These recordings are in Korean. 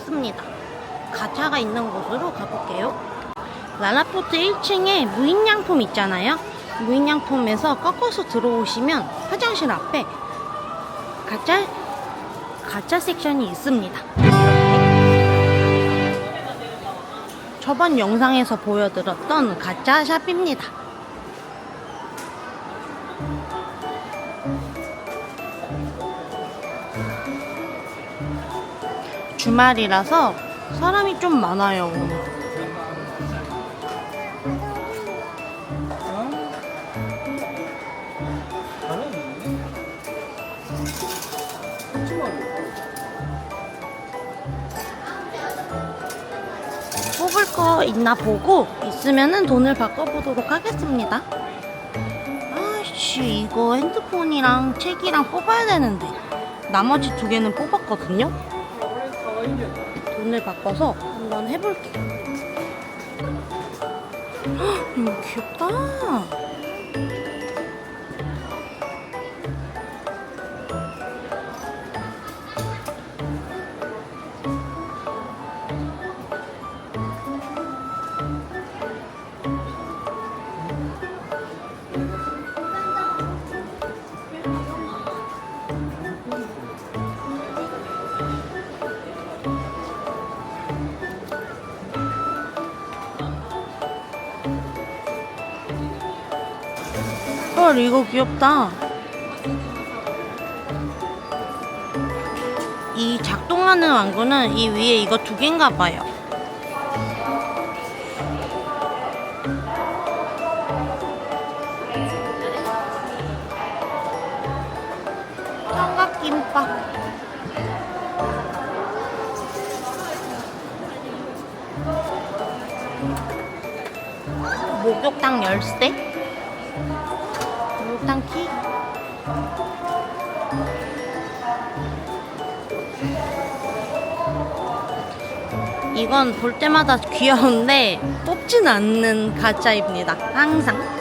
왔습니다. 가차가 있는 곳으로 가볼게요. 라라포트 1층에 무인양품 있잖아요. 무인양품에서 꺾어서 들어오시면 화장실 앞에 가짜 가짜 섹션이 있습니다. 저번 영상에서 보여드렸던 가짜 샵입니다. 주말이라서 사람이 좀 많아요. 뽑을 거 있나 보고 있으면은 돈을 바꿔보도록 하겠습니다. 아씨 이거 핸드폰이랑 책이랑 뽑아야 되는데 나머지 두 개는 뽑았거든요. 돈을 바꿔서 한번 해볼게요. 헉, 이거 귀엽다. 헐 이거 귀엽다. 이 작동하는 왕구는 이 위에 이거 두 개인가 봐요. 삼각김밥. 목욕탕 열쇠. 이건 볼 때마다 귀여운데 뽑진 않는 가짜입니다. 항상.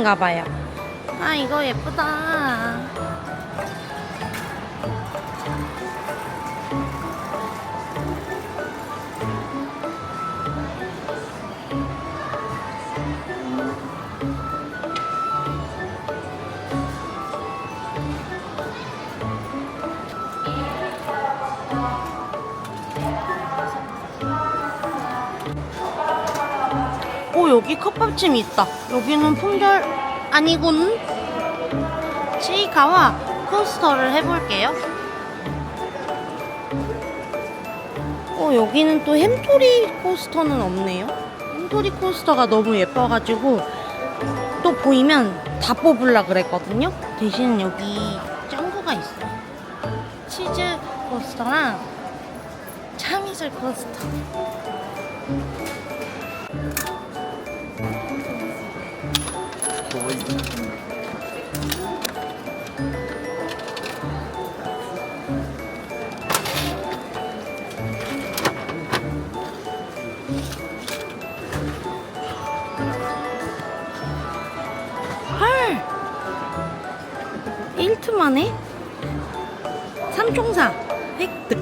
음식인가 봐요. 아, 이거 예쁘다. 여기 컵밥집이 있다. 여기는 품절 아니군. 치이카와 코스터를 해볼게요. 어, 여기는 또 햄토리 코스터는 없네요. 햄토리 코스터가 너무 예뻐가지고 또 보이면 다 뽑으려 그랬거든요. 대신 여기 짱구가 있어요. 치즈 코스터랑 참이슬 코스터. 헐! 1트 만에 삼총사 획득.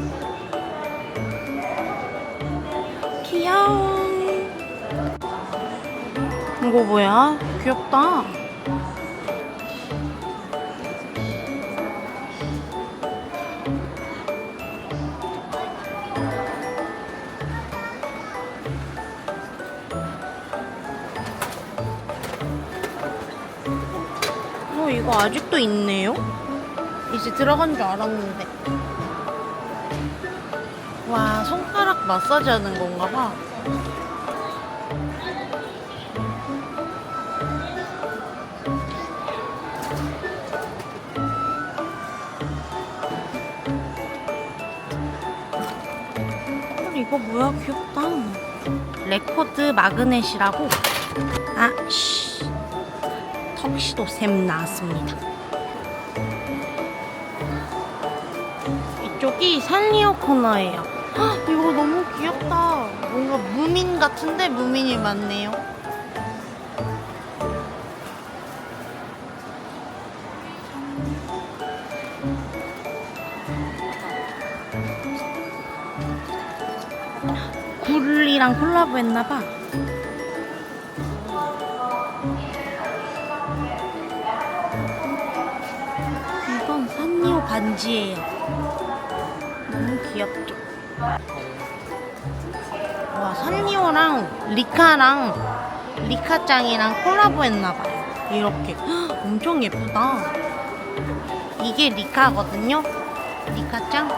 귀여워. 이거 뭐야? 귀엽다. 어, 아직도 있네요? 이제 들어간 줄 알았는데. 와, 손가락 마사지 하는 건가 봐. 헐, 이거 뭐야? 귀엽다. 레코드 마그넷이라고 아씨 턱시도 샘 나왔습니다. 이쪽이 산리오 코너예요. 헉, 이거 너무 귀엽다. 뭔가 무민 같은데 무민이 많네요. 굴이랑 콜라보 했나봐. 반지예요. 너무 귀엽죠? 와, 산리오랑 리카랑 리카짱이랑 콜라보 했나봐요. 이렇게. 헉, 엄청 예쁘다. 이게 리카거든요? 리카짱?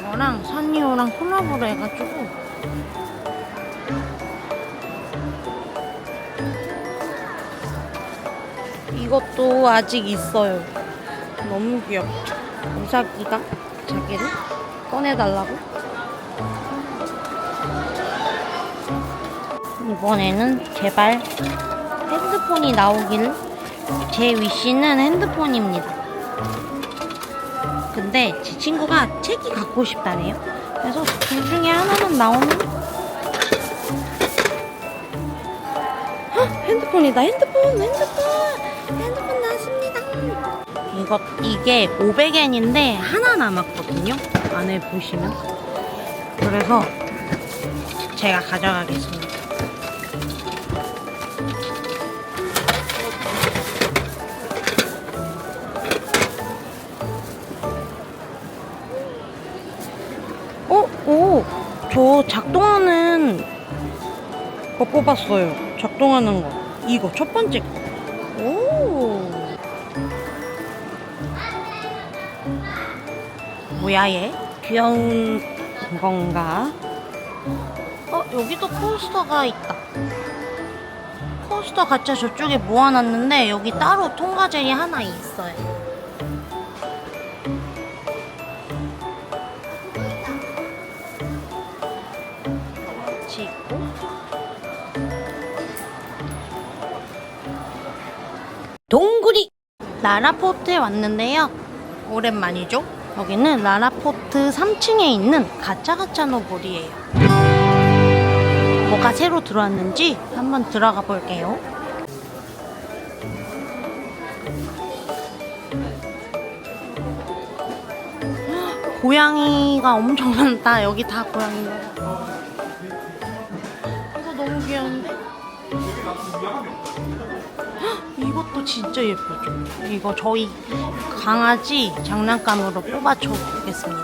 이거랑 산리오랑 콜라보를 해가지고 이것도 아직 있어요. 너무 귀엽죠? 우사기가 자기를 꺼내달라고? 이번에는 제발 핸드폰이 나오길 제 위시는 핸드폰입니다. 근데 제 친구가 책이 갖고 싶다네요. 그래서 둘 중에 하나만 나오면 헉, 핸드폰이다. 핸드폰, 핸드폰. 이거 이게 500엔인데 하나 남았거든요. 안에 보시면. 그래서 제가 가져가겠습니다. 어? 오! 저 작동하는 거 뽑았어요. 작동하는 거. 이거 첫 번째 거. 뭐야 얘? 귀여운 건가? 어 여기도 코스터가 있다. 코스터 가짜 저쪽에 모아놨는데 여기 따로 통과 젤이 하나 있어요. 같이 있고 동굴이 라라포트에 왔는데요. 오랜만이죠? 여기는 라라포트 3층에 있는 가짜가짜 노볼이에요. 뭐가 새로 들어왔는지 한번 들어가 볼게요. 헉, 고양이가 엄청 많다. 여기 다 고양이인가 봐. 이거 너무 귀여운데? 헉, 이것도 진짜 예쁘죠? 이거 저희 강아지 장난감으로 뽑아줘 보겠습니다.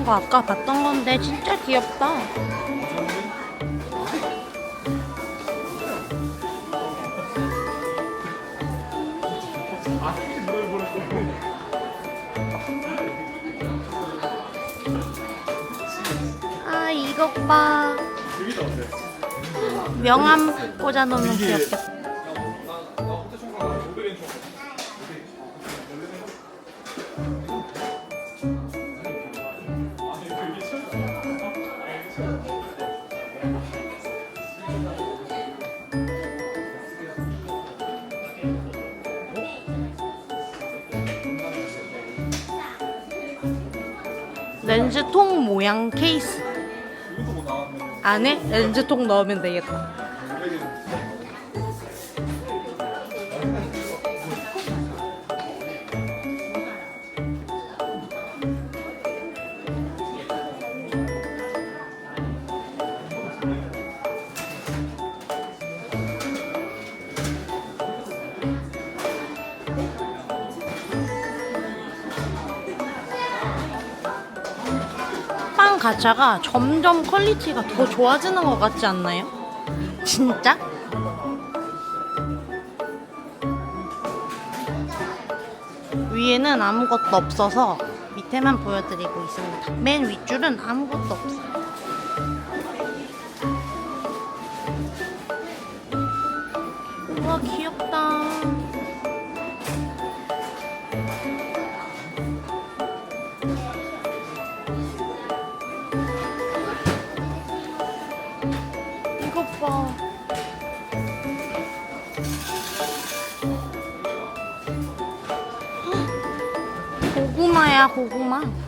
이거 아까 봤던 건데 진짜 귀엽다. 이것 봐. 명함 꽂아놓으면 귀엽겠다. 안에 렌즈통 넣으면 되겠다. 과자가 점점 퀄리티가 더 좋아지는 것 같지 않나요? 진짜? 위에는 아무것도 없어서 밑에만 보여드리고 있습니다. 맨 윗줄은 아무것도 없어요. 와 귀엽다. 고구마야 고구마. 우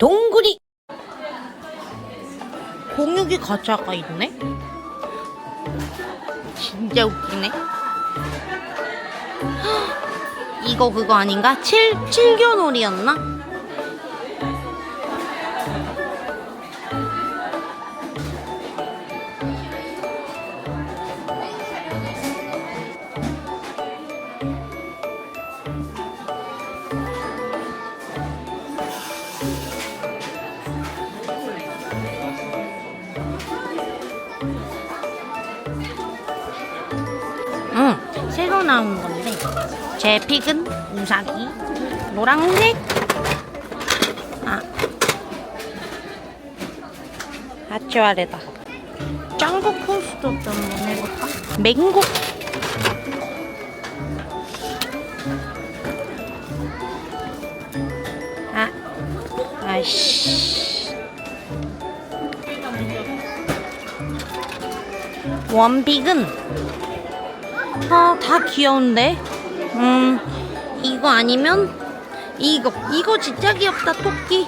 동굴이 공유기 과자가 있네? 진짜 웃기네. 이거 그거 아닌가? 칠, 칠교놀이였나? 제 픽은 우사기 노란색. 아. 아치와레다. 짱구 코스도 좀 해볼까? 맹고. 아 아이씨. 원픽은 아, 다 귀여운데? 음, 이거 아니면 이거. 이거 진짜 귀엽다, 토끼.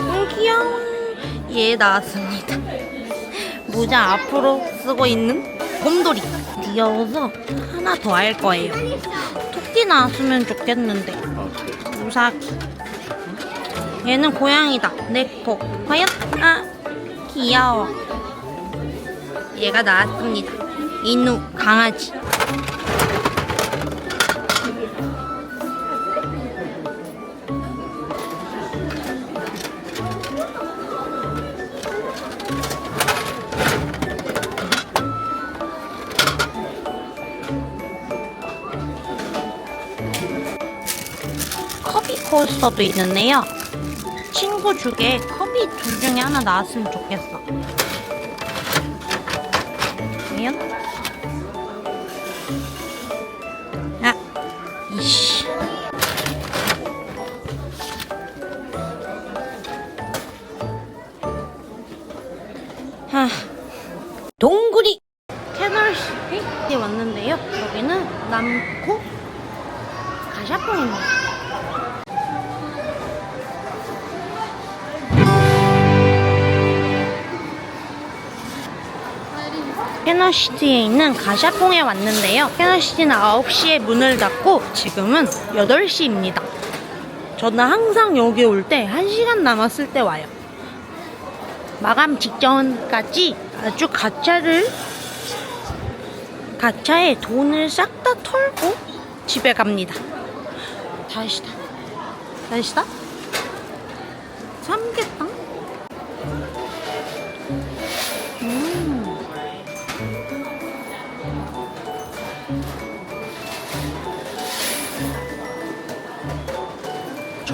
음, 귀여워. 얘 나왔습니다. 모자 앞으로 쓰고 있는 곰돌이. 귀여워서 하나 더 할 거예요. 토끼 나왔으면 좋겠는데. 우사기. 얘는 고양이다. 네코. 과연? 아, 귀여워. 얘가 나왔습니다. 이누 강아지. 커비 코스터도 있는데요. 친구 중에 커비 둘 중에 하나 나왔으면 좋겠어. 과연? 아, 이씨. 하, 동굴이 캐널시티에 왔는데요. 여기는 남 캐너시티에 있는 가샤퐁에 왔는데요. 캐너시티는 9시에 문을 닫고 지금은 8시입니다. 저는 항상 여기 올 때 1시간 남았을 때 와요. 마감 직전까지 아주 가차를 가차에 돈을 싹 다 털고 집에 갑니다. 다시다. 다시다. 삼계탕?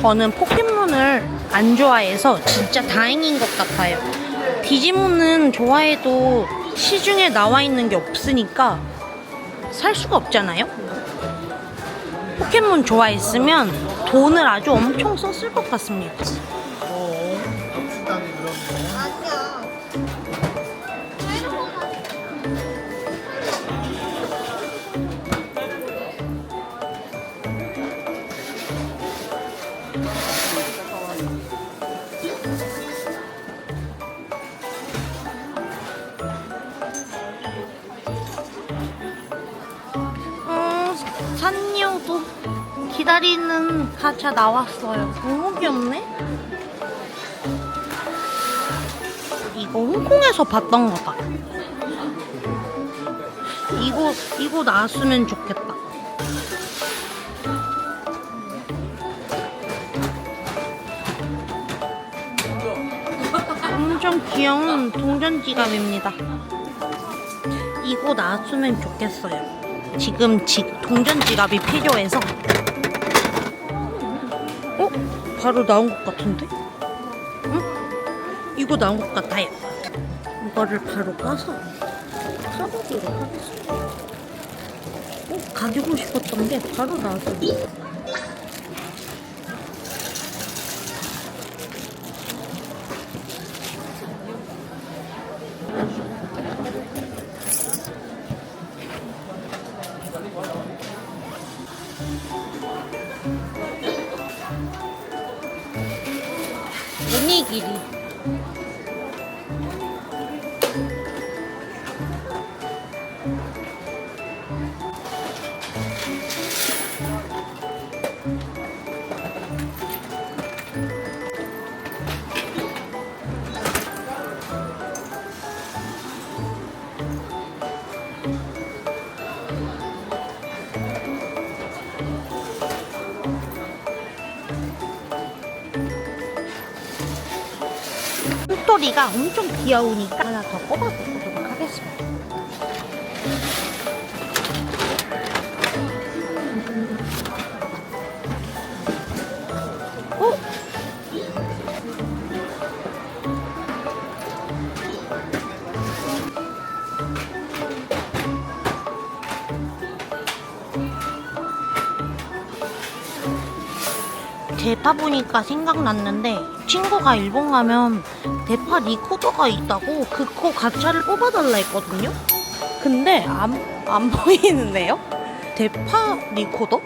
저는 포켓몬을 안 좋아해서 진짜 다행인 것 같아요. 디지몬은 좋아해도 시중에 나와 있는 게 없으니까 살 수가 없잖아요. 포켓몬 좋아했으면 돈을 아주 엄청 썼을 것 같습니다. 기다리는 가차 나왔어요. 너무 귀엽네? 이거 홍콩에서 봤던 거다. 이거, 이거 나왔으면 좋겠다. 엄청 귀여운 동전 지갑입니다. 이거 나왔으면 좋겠어요. 지금 지, 동전 지갑이 필요해서. 어? 바로 나온 것 같은데? 응? 이거 나온 것 같아요. 이거를 바로 까서 사보도록 하겠습니다. 어? 가지고 싶었던 게 바로 나왔어요. 오 홈토리가 엄청 귀여우니까 하나 더 뽑아보도록 하겠습니다. 어? 대파 보니까 생각났는데 친구가 일본 가면 대파 리코더가 있다고 그거 가차를 뽑아달라 했거든요. 근데 안, 안 보이는데요? 대파 리코더?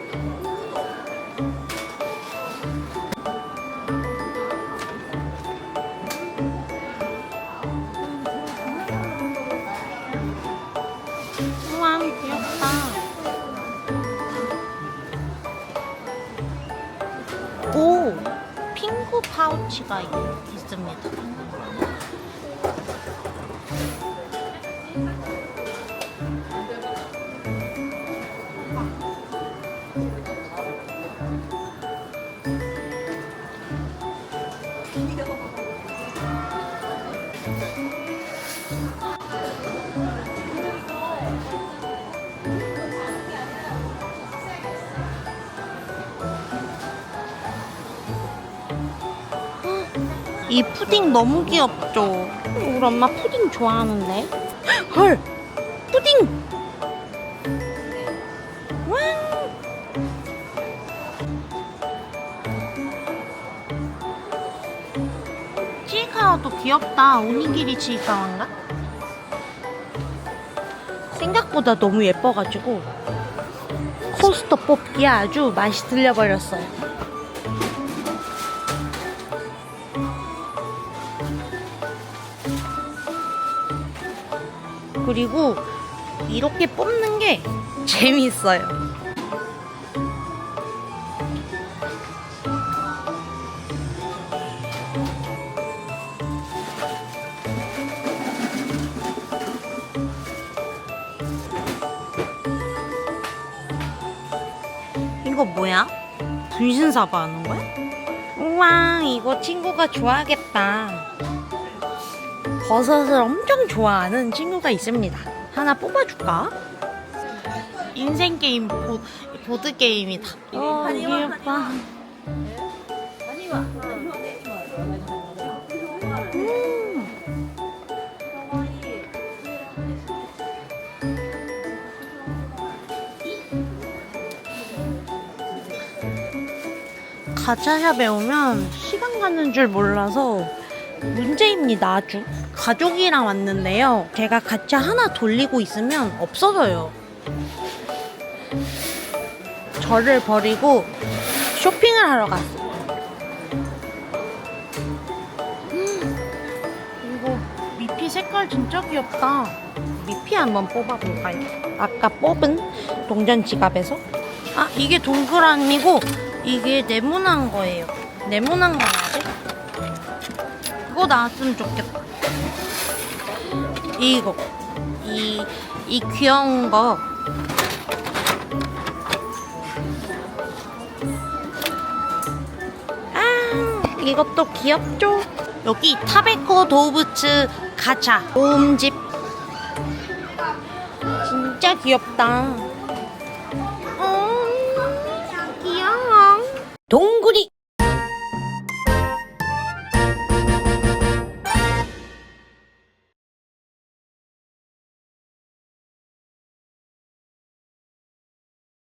우와 귀엽다. 오, 핑크 파우치가 있, 있습니다. 이 푸딩 너무 귀엽죠? 우리 엄마 푸딩 좋아하는데. 헐! 푸딩! 왕! 치이카와도 귀엽다. 오니기리 치이카와인가? 생각보다 너무 예뻐가지고 코스터 뽑기에 아주 맛이 들려버렸어요. 그리고 이렇게 뽑는 게 재밌어요. 이거 뭐야? 분신사바 하는 거야? 우와, 이거 친구가 좋아하겠다. 버섯을 엄청 좋아하는 친구가 있습니다 하나 뽑아줄까? 인생 게임 보, 보드 게임이다 어 귀엽다 음. 가차샵에 오면 시간 가는 줄 몰라서 문제입니다 아주 가족이랑 왔는데요. 제가 가차 하나 돌리고 있으면 없어져요. 저를 버리고 쇼핑을 하러 갔어요. 음, 이거 미피 색깔 진짜 귀엽다. 미피 한번 뽑아볼까요? 아까 뽑은 동전 지갑에서? 아 이게 동그라미고 이게 네모난 거예요. 네모난 거 해야 돼? 이거 나왔으면 좋겠다. 이거. 이, 이 귀여운 거. 아, 이것도 귀엽죠? 여기 타베코 도우부츠 가차 모음집. 진짜 귀엽다. 어, 동구리